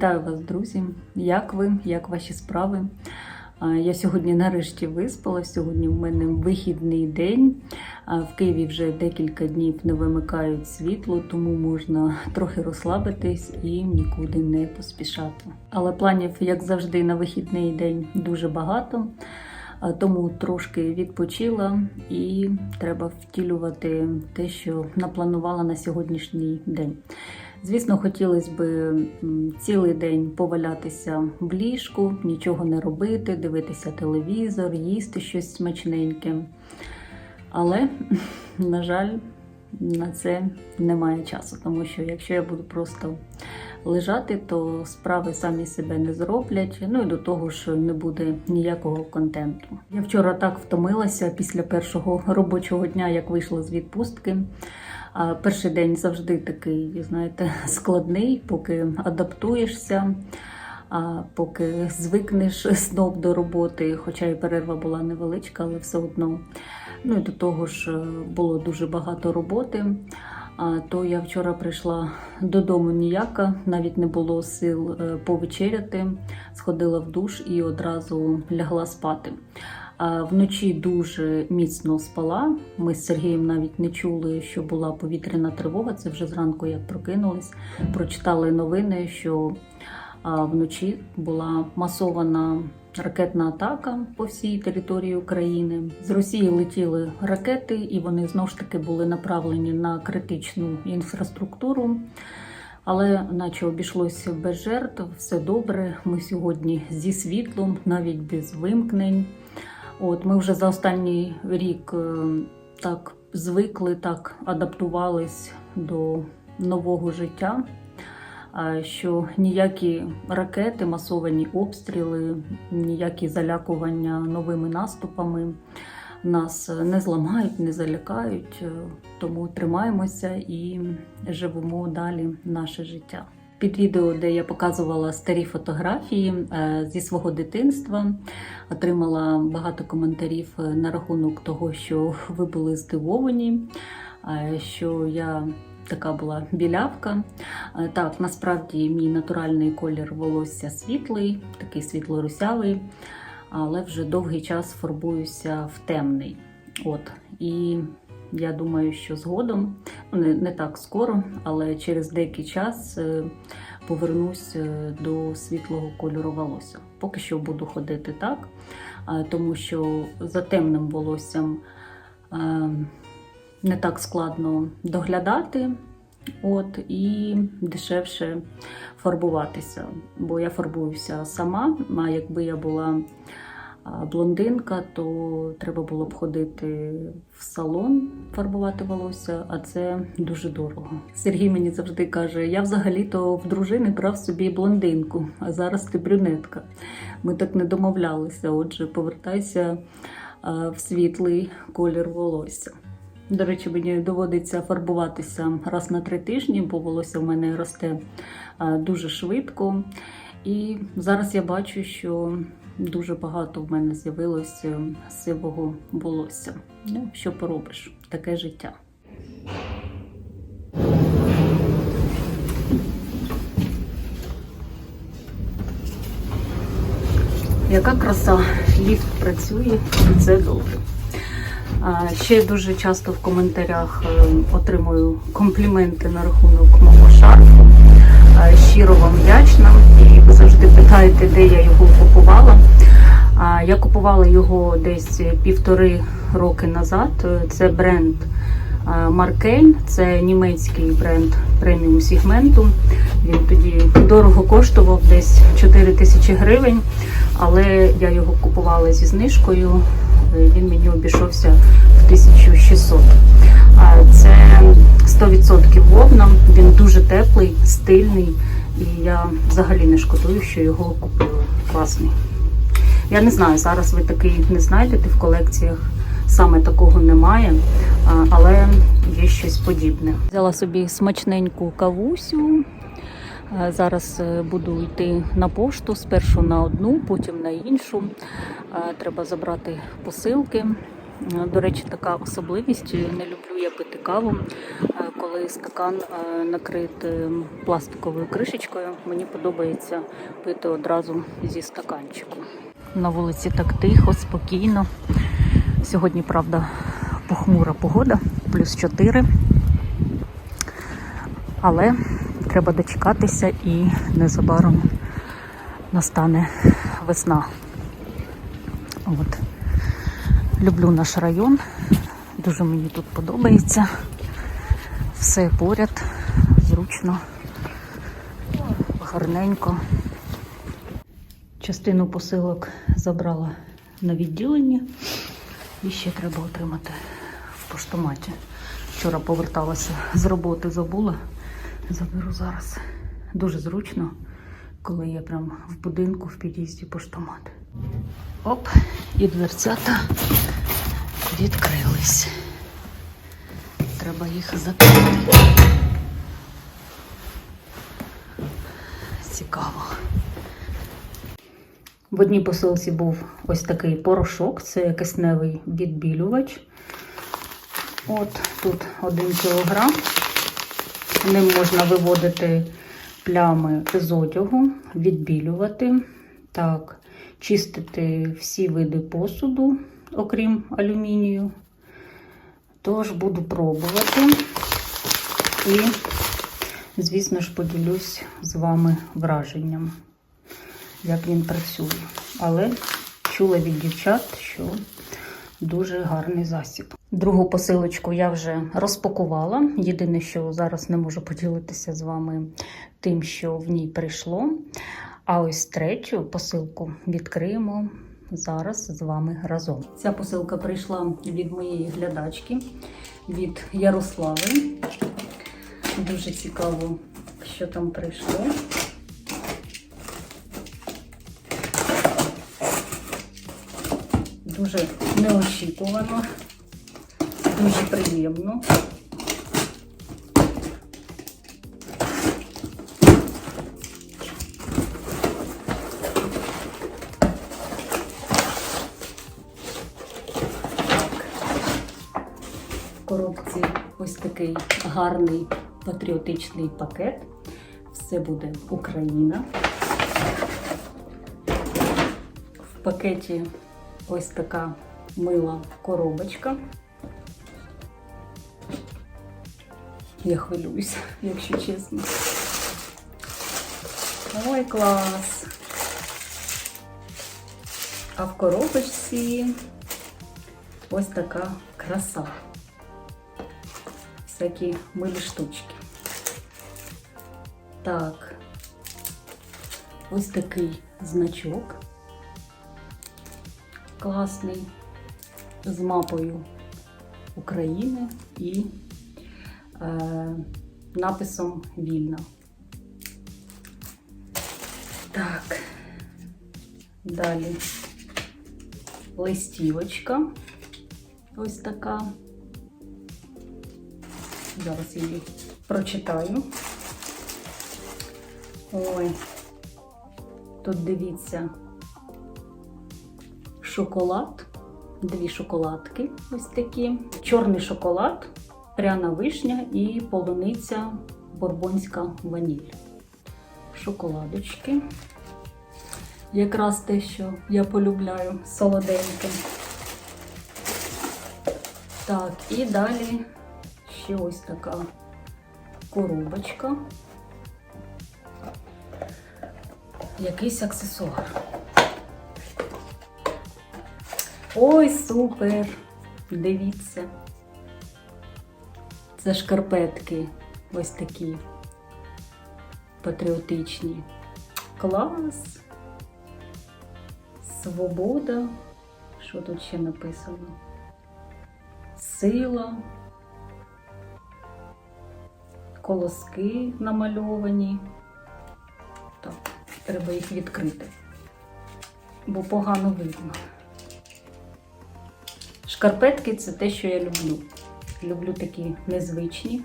Вітаю вас, друзі! Як ви? Як ваші справи? Я сьогодні нарешті виспалась. Сьогодні в мене вихідний день. В Києві вже декілька днів не вимикають світло, тому можна трохи розслабитись і нікуди не поспішати. Але планів, як завжди, на вихідний день дуже багато. Тому трошки відпочила і треба втілювати те, що напланувала на сьогоднішній день. Звісно, хотілося б цілий день повалятися в ліжку, нічого не робити, дивитися телевізор, їсти щось смачненьке. Але, на жаль, на це немає часу, тому що якщо я буду просто лежати, то справи самі себе не зроблять. Ну і до того ж не буде ніякого контенту. Я вчора так втомилася після першого робочого дня, як вийшла з відпустки. Перший день завжди такий, знаєте, складний, поки адаптуєшся, поки звикнеш знов до роботи, хоча і перерва була невеличка, але все одно. Ну і до того ж е, було дуже багато роботи. То я вчора прийшла додому ніяка, навіть не було сил е, повечеряти, сходила в душ і одразу лягла спати. Вночі дуже міцно спала. Ми з Сергієм навіть не чули, що була повітряна тривога. Це вже зранку, як прокинулись, прочитали новини, що вночі була масована ракетна атака по всій території України. З Росії летіли ракети, і вони знову ж таки були направлені на критичну інфраструктуру. Але наче обійшлося без жертв, все добре. Ми сьогодні зі світлом, навіть без вимкнень. От ми вже за останній рік е, так звикли, так адаптувались до нового життя, що ніякі ракети, масовані обстріли, ніякі залякування новими наступами нас не зламають, не залякають. Е, Тому тримаємося і живемо далі наше життя. Під відео, де я показувала старі фотографії е, зі свого дитинства, отримала багато коментарів е, на рахунок того, що ви були здивовані, е, що я така була білявка. Так, насправді мій натуральний колір волосся світлий, такий світло-русявий, але вже довгий час фарбуюся в темний. От. І я думаю, що згодом, ну не, не так скоро, але через деякий час е, повернусь е, до світлого кольору волосся. Поки що буду ходити так, тому що за темним волоссям е, не так складно доглядати. От, і дешевше фарбуватися, бо я фарбуюся сама. А якби я була блондинка, то треба було б ходити в салон фарбувати волосся, а це дуже дорого. Сергій мені завжди каже: я взагалі-то в дружини брав собі блондинку, а зараз ти брюнетка. Ми так не домовлялися. Отже, повертайся в світлий колір волосся. До речі, мені доводиться фарбуватися раз на три тижні, бо волосся в мене росте дуже швидко. І зараз я бачу, що дуже багато в мене з'явилось е, сивого волосся. Ну, що поробиш, таке життя. Яка краса, ліфт працює, і це добре. Ще дуже часто в коментарях е, отримую компліменти на рахунок мого шарфу. А, Щиро вам вдячна. І ви завжди питаєте, де я його купувала. Я купувала його десь півтори роки назад. Е, Це бренд Маркейн, це німецький бренд преміум сегменту. Він тоді дорого коштував десь 4 тисячі гривень, але я його купувала зі знижкою. Е, Він мені обійшовся в 1600. Це 100% вовна, він дуже теплий, стильний, і я взагалі не шкодую, що його купила. Класний. Я не знаю, зараз ви такий не знайдете в колекціях. Саме такого немає, але є щось подібне. Взяла собі смачненьку кавусю. Е, Зараз е, буду йти на пошту спершу на одну, потім на іншу. Е, Треба забрати посилки. До речі, така особливість. Не люблю я пити каву. Коли стакан накритий пластиковою кришечкою. Мені подобається пити одразу зі стаканчику. На вулиці так тихо, спокійно. Сьогодні, правда, похмура погода, плюс 4. Але треба дочекатися і незабаром настане весна. От. Люблю наш район, дуже мені тут подобається. Все поряд, зручно, гарненько. Частину посилок забрала на відділенні і ще треба отримати в поштоматі. Вчора поверталася з роботи, забула. Заберу зараз. Дуже зручно, коли я прям в будинку в під'їзді поштомат. Оп, і дверцята відкрились. Треба їх закрити. Цікаво. В одній посилці був ось такий порошок, це кисневий відбілювач. От тут 1 кілограм. Ним можна виводити плями з одягу, відбілювати, так, чистити всі види посуду, окрім алюмінію. Тож буду пробувати і, звісно ж, поділюсь з вами враженням, як він працює. Але чула від дівчат, що дуже гарний засіб. Другу посилочку я вже розпакувала. Єдине, що зараз не можу поділитися з вами тим, що в ній прийшло. А ось третю посилку відкриємо зараз з вами разом. Ця посилка прийшла від моєї глядачки, від Ярослави. Дуже цікаво, що там прийшло. Дуже неочікувано, дуже приємно. Коробці ось такий гарний патріотичний пакет. Все буде Україна. В пакеті ось така мила коробочка. Я хвилююся, якщо чесно. Ой, клас! А в коробочці ось така краса. Всякі милі штучки. Так, ось такий значок Класний з мапою України і е, написом Вільна. Так, далі листівочка. Ось така. Зараз її прочитаю. Ой, тут дивіться шоколад, дві шоколадки ось такі. Чорний шоколад, пряна вишня і полуниця борбонська ваніль. Шоколадочки. Якраз те, що я полюбляю, солоденьке. Так, і далі ще ось така коробочка. Якийсь аксесуар. Ой, супер! Дивіться. Це шкарпетки ось такі патріотичні. Клас! Свобода. Що тут ще написано? Сила. Колоски намальовані. Так, треба їх відкрити, бо погано видно. Шкарпетки це те, що я люблю. Люблю такі незвичні,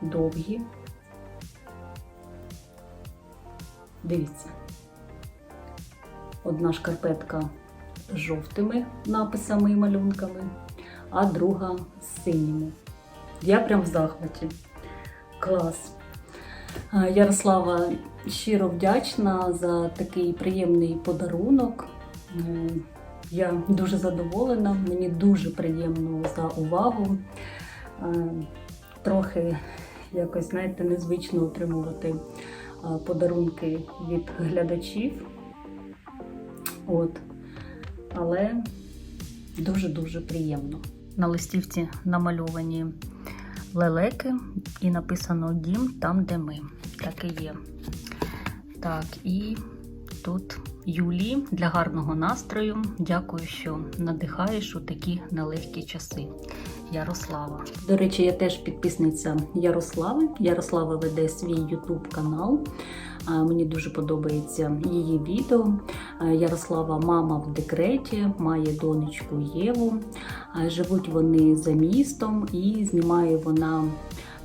довгі. Дивіться. Одна шкарпетка з жовтими написами і малюнками, а друга з синіми. Я прям в захваті. Клас. Ярослава щиро вдячна за такий приємний подарунок. Я дуже задоволена, мені дуже приємно за увагу. Е, Трохи якось, знаєте, незвично отримувати е, подарунки від глядачів. От. Але дуже-дуже приємно. На листівці намальовані лелеки і написано Дім там, де ми. Так і є. Так, і тут Юлі для гарного настрою. Дякую, що надихаєш у такі нелегкі часи. Ярослава. До речі, я теж підписниця Ярослави. Ярослава веде свій YouTube канал. Мені дуже подобається її відео. Ярослава мама в декреті, має донечку Єву. Живуть вони за містом і знімає вона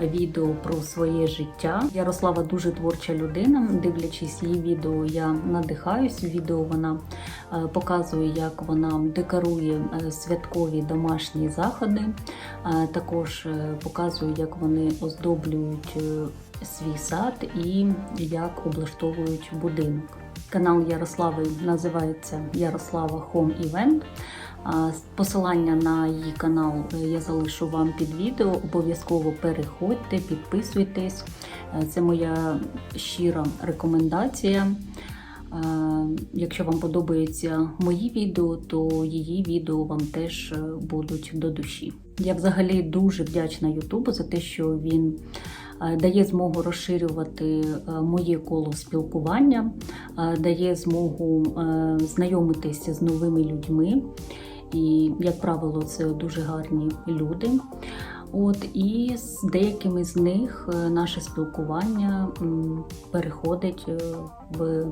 відео про своє життя. Ярослава дуже творча людина. Дивлячись її відео, я надихаюсь. Відео вона е, показує, як вона декорує е, святкові домашні заходи. Е, Також показує, як вони оздоблюють свій сад і як облаштовують будинок. Канал Ярослави називається Ярослава Home Event. Посилання на її канал я залишу вам під відео. Обов'язково переходьте, підписуйтесь. Е, Це моя щира рекомендація. Е, Якщо вам подобаються мої відео, то її відео вам теж е, будуть до душі. Я взагалі дуже вдячна Ютубу за те, що він дає змогу розширювати моє коло спілкування, дає змогу знайомитися з новими людьми. І, як правило, це дуже гарні люди. От і з деякими з них е, наше спілкування переходить е, в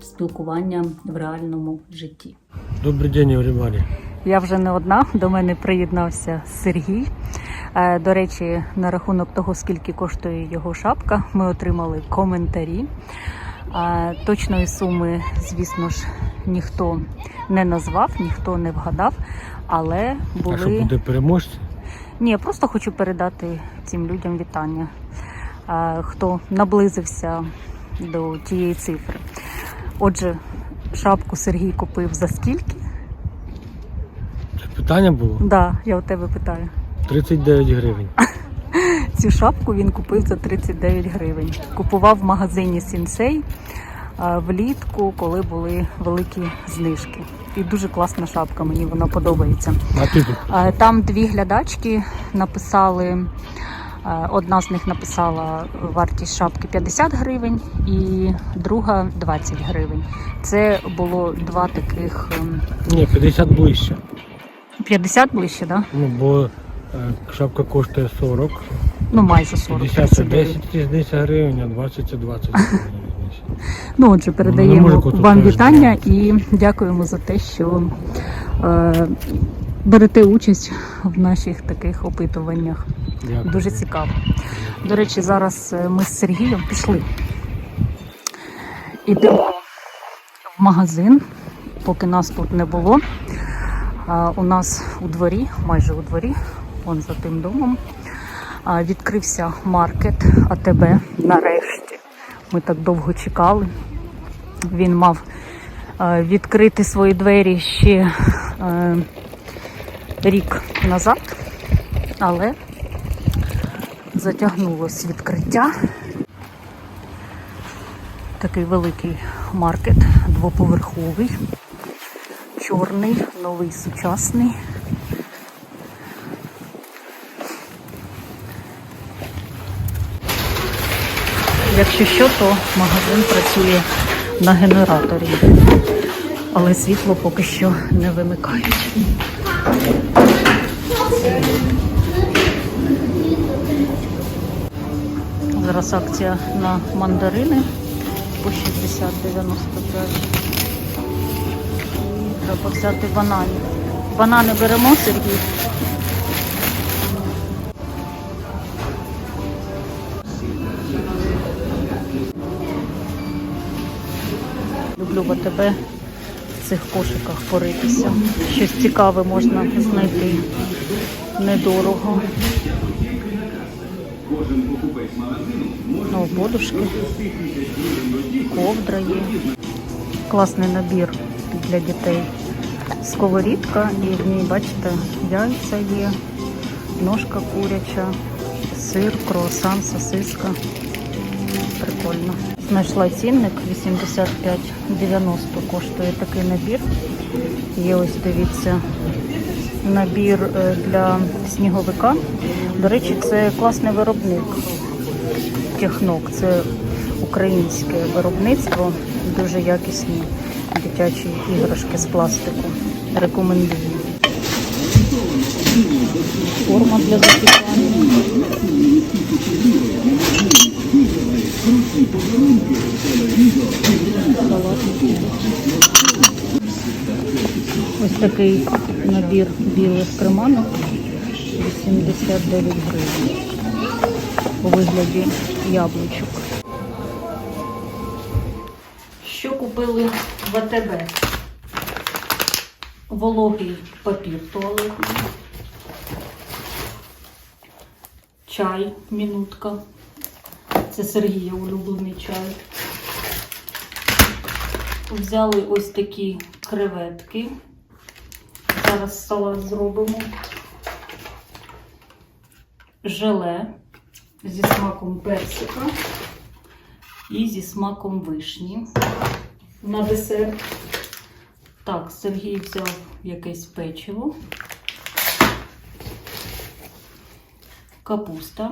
спілкування в реальному житті. Добрый день, everybody. Я вже не одна. До мене приєднався Сергій. Е, До речі, на рахунок того, скільки коштує його шапка, ми отримали коментарі. Точної суми, звісно ж, ніхто не назвав, ніхто не вгадав, але А що буде переможці? Ні, я просто хочу передати цим людям вітання, хто наблизився до тієї цифри. Отже, шапку Сергій купив за скільки? Це питання було? Да, я у тебе питаю. 39 гривень. Цю шапку він купив за 39 гривень. Купував в магазині Сінсей влітку, коли були великі знижки. І дуже класна шапка, мені вона подобається. А, Там дві глядачки написали. Одна з них написала вартість шапки 50 гривень і друга 20 гривень. Це було два таких ем, Ні, 50 ближче. 50 ближче, да? Ну, бо е, шапка коштує 40, Ну майже 40. 50 це 39. 10 різниця гривень, а 20 це 20 гривень. Ну, отже, передаємо вам вітання і дякуємо за те, що е, берете участь в наших таких опитуваннях. Дякую. Дуже цікаво. До речі, зараз е, ми з Сергієм пішли. Ідемо в магазин, поки нас тут не було. А, у нас у дворі, майже у дворі, он за тим домом, а, відкрився маркет АТБ нарешті. Ми так довго чекали. Він мав е, відкрити свої двері ще е, рік назад, але затягнулось відкриття. Такий великий маркет, двоповерховий, чорний, новий, сучасний. Якщо що, то магазин працює на генераторі, але світло поки що не вимикають. Зараз акція на мандарини по 60,95. І Треба взяти бананів. Банани беремо, Сергій? Люблю в АТБ в цих кошиках поритися. Щось цікаве можна знайти недорого. Ну, подушки, ковдра є. Класний набір для дітей. Сковорідка, і в ній, бачите, яйця є, ножка куряча, сир, круасан, сосиска. Прикольно. Знайшла цінник 85,90 коштує такий набір. Є ось дивіться набір е, для сніговика. До речі, це класний виробник. Технок. Це українське виробництво, дуже якісні дитячі іграшки з пластику. Рекомендую. Форма для запікання. Салатники. Ось такий набір білих креманок 89 гривень у вигляді яблучок. Що купили в АТБ? Вологий папір туалетний, чай, мінутка. Це Сергія улюблений чай. Взяли ось такі креветки. Зараз салат зробимо. Желе зі смаком персика і зі смаком вишні на десерт. Так, Сергій взяв якесь печиво. Капуста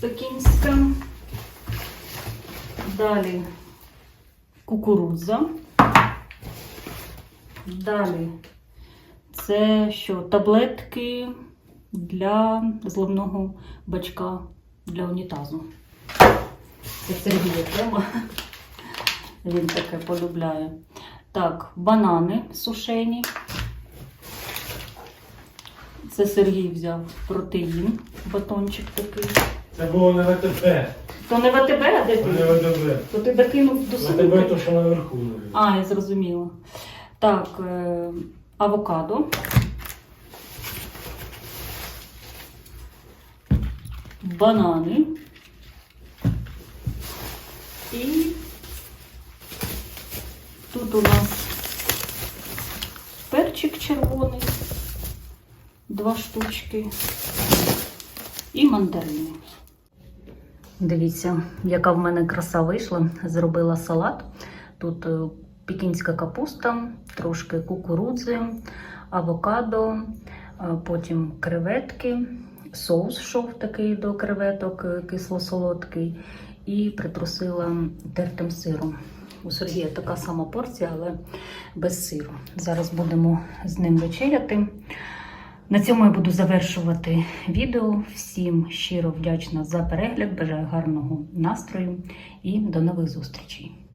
пекінська. Далі кукурудза. Далі це що? Таблетки для зливного бачка для унітазу. Це Сергія тема. Він таке полюбляє. Так, банани сушені. Це Сергій взяв протеїн, батончик такий. Це було не ВТБ, То не в АТБ, а де а не ти? ВТБ. То ти докинув до себе. ВТБ то, що наверху. А, я зрозуміла. Так, е, авокадо. Банани. І тут у нас перчик червоний, два штучки і мандарини. Дивіться, яка в мене краса вийшла. Зробила салат. Тут е, пекінська капуста, трошки кукурудзи, авокадо, е, потім креветки, соус йшов такий до креветок, е, кисло-солодкий, і притрусила тертим сиром. У Сергія така сама порція, але без сиру. Зараз будемо з ним вечеряти. На цьому я буду завершувати відео. Всім щиро вдячна за перегляд. Бажаю гарного настрою і до нових зустрічей.